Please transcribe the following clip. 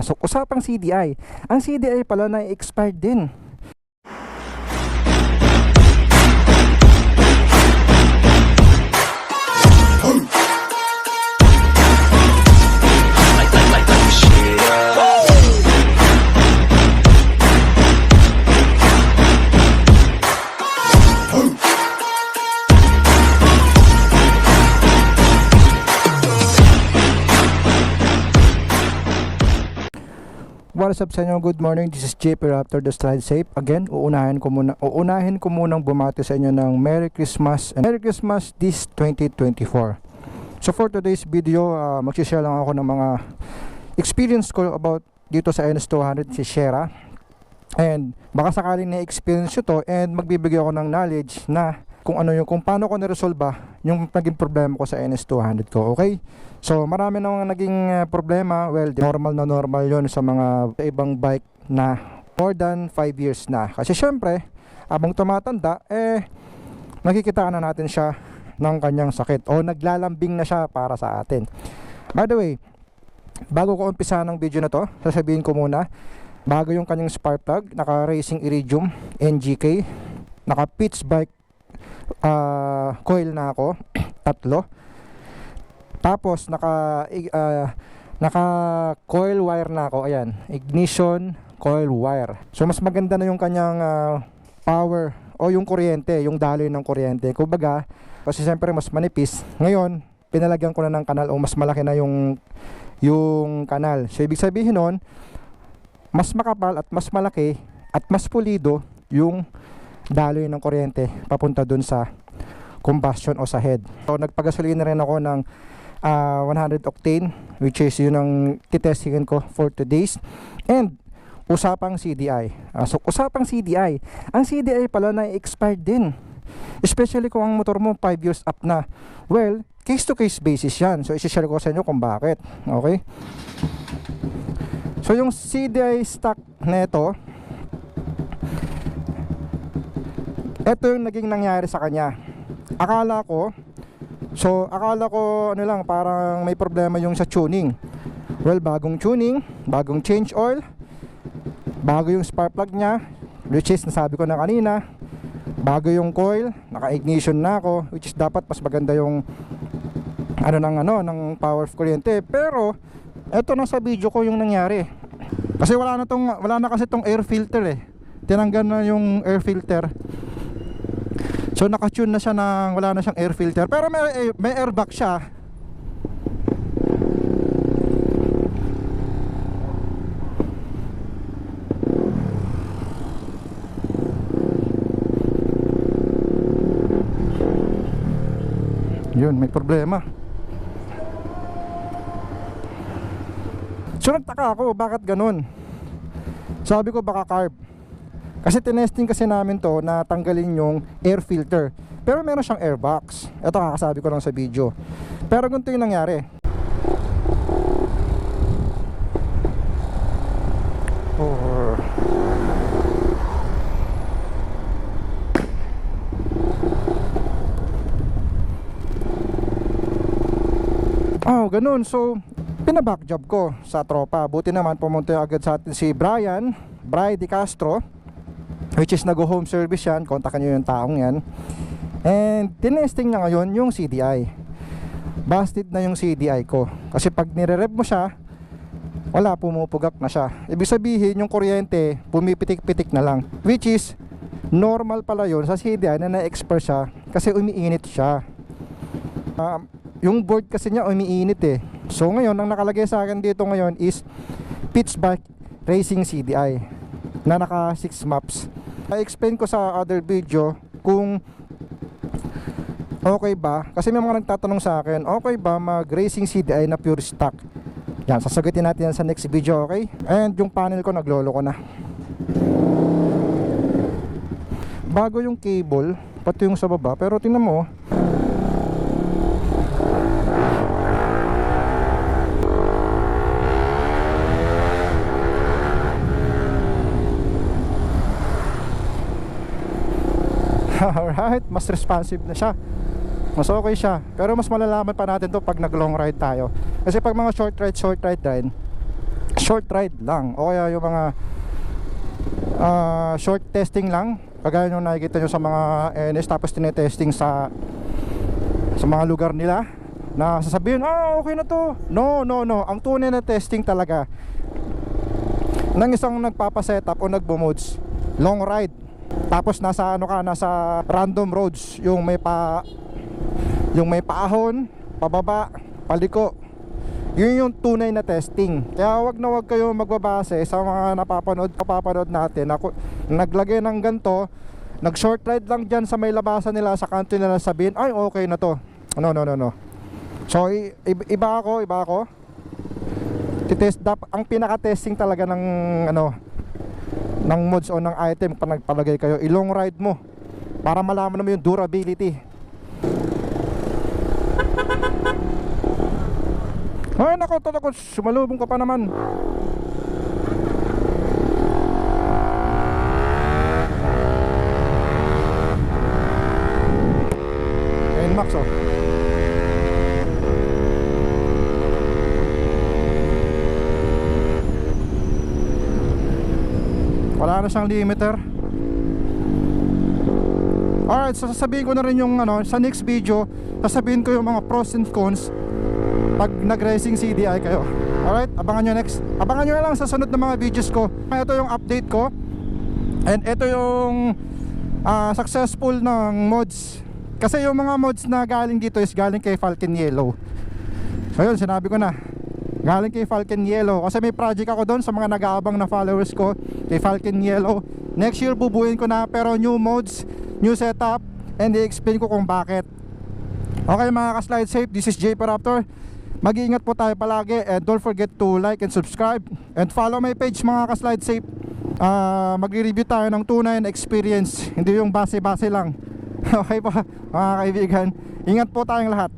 So, usapang CDI. Ang CDI pala na expired din. What's up sa inyo? Good morning. This is JP Raptor the Slide Safe. Again, uunahin ko muna uunahin ko munang bumati sa inyo ng Merry Christmas and Merry Christmas this 2024. So for today's video, uh, mag-share lang ako ng mga experience ko about dito sa NS200 si Shera. And baka sakaling na-experience nyo to and magbibigay ako ng knowledge na kung ano yung kung paano ko na-resolve yung naging problema ko sa NS200 ko. Okay? So marami na mga naging uh, problema. Well, normal na normal yon sa mga ibang bike na more than 5 years na. Kasi syempre, abang tumatanda, eh, nakikita na natin siya ng kanyang sakit o naglalambing na siya para sa atin. By the way, bago ko umpisa ng video na to, sasabihin ko muna, bago yung kanyang spark plug, naka Racing Iridium NGK, naka pitch bike ah, coil na ako, tatlo. Tapos naka ah, naka coil wire na ako, ayan, ignition coil wire. So mas maganda na yung kanyang ah, power o yung kuryente, yung daloy ng kuryente. Kumbaga, kasi siyempre mas manipis. Ngayon, pinalagyan ko na ng kanal o mas malaki na yung yung kanal. So ibig sabihin nun, mas makapal at mas malaki at mas pulido yung daloy ng kuryente papunta dun sa combustion o sa head. So nagpagasolina rin ako ng ah, 100 octane which is yun ang titestingin ko for today's and usapang CDI. Ah, so usapang CDI, ang CDI pala na expired din. Especially kung ang motor mo 5 years up na. Well, case to case basis yan. So isi-share ko sa inyo kung bakit. Okay? So yung CDI stock neto ito yung naging nangyari sa kanya. Akala ko So, akala ko ano lang parang may problema yung sa tuning. Well, bagong tuning, bagong change oil, bago yung spark plug niya, which is nasabi ko na kanina, bago yung coil, naka-ignition na ako, which is dapat mas maganda yung ano ng ano ng power of kuryente. Pero eto na sa video ko yung nangyari. Kasi wala na tong wala na kasi tong air filter eh. Tinanggal na yung air filter. So naka-tune na siya ng wala na siyang air filter pero may may airbag siya. Yun, may problema. So nagtaka ako, bakit ganun? Sabi ko baka carb. Kasi tinesting kasi namin to na tanggalin yung air filter. Pero meron siyang airbox. Ito kakasabi ko lang sa video. Pero ganito yung nangyari. Or... Oh, ganun. So, pinaback job ko sa tropa. Buti naman pumunta agad sa atin si Brian, Bri Di Castro, which is nag-home service yan. Kontakan nyo yung taong yan. And tinesting niya ngayon yung CDI. Busted na yung CDI ko. Kasi pag nire-rev mo siya, wala, pumupugak na siya. Ibig sabihin, yung kuryente, pumipitik-pitik na lang. Which is, normal pala yun sa CDI na na-expert siya kasi umiinit siya. Ah, yung board kasi niya umiinit eh. So ngayon, ang nakalagay sa akin dito ngayon is Pitchback Racing CDI na naka 6 maps. I-explain ko sa other video kung okay ba kasi may mga nagtatanong sa akin okay ba mag racing CDI na pure stock? Yan sasagutin natin yan sa next video okay? And yung panel ko naglolo ko na. Bago yung cable pati yung sa baba pero tingnan mo Alright, mas responsive na siya. Mas okay siya. Pero mas malalaman pa natin to pag nag long ride tayo. Kasi pag mga short ride, short ride ride, short ride lang o kaya yung mga ah, short testing lang kagaya yung nakikita nyo sa mga NS tapos tinetesting sa sa mga lugar nila na sasabihin ah okay na to no no no ang tunay na testing talaga ng isang nagpapasetup o nagbo-modes long ride tapos nasa ano ka nasa random roads yung may pa yung may paahon pababa paliko. Yun yung tunay na testing. Kaya wag na wag kayo magbabase sa mga napapanood kapapanood natin. Ako naglagay ng ganto nag short ride lang dyan sa may labasan nila sa kanto nila sabihin ay okay na to. No no no no. So iba ako iba ako. Titest dap ang pinaka testing talaga ng ano ng mods o ng item pa nagpalagay kayo ilong ride mo para malaman mo yung durability. Ay nako talaga sumalubong ka pa naman. Max oh na siyang limiter Alright, so sasabihin ko na rin yung ano, sa next video, sasabihin ko yung mga pros and cons pag nag-racing CDI kayo. Alright, abangan nyo next. Abangan nyo lang sa sunod na mga videos ko. Ito yung update ko. And ito yung ah, successful ng mods. Kasi yung mga mods na galing dito is galing kay Falcon Yellow. So yun, sinabi ko na. Galing kay Falcon Yellow. Kasi may project ako doon sa mga nag-aabang na followers ko kay Falcon Yellow. Next year bubuin ko na pero new mods, new setup, and i-explain ko kung bakit. Okay mga ka-slide safe, this is JP Raptor. Mag-iingat po tayo palagi and don't forget to like and subscribe and follow my page mga ka-slide safe. Ah, magre-review tayo ng tunay na experience, hindi yung base-base lang. okay po mga kaibigan. Ingat po tayong lahat.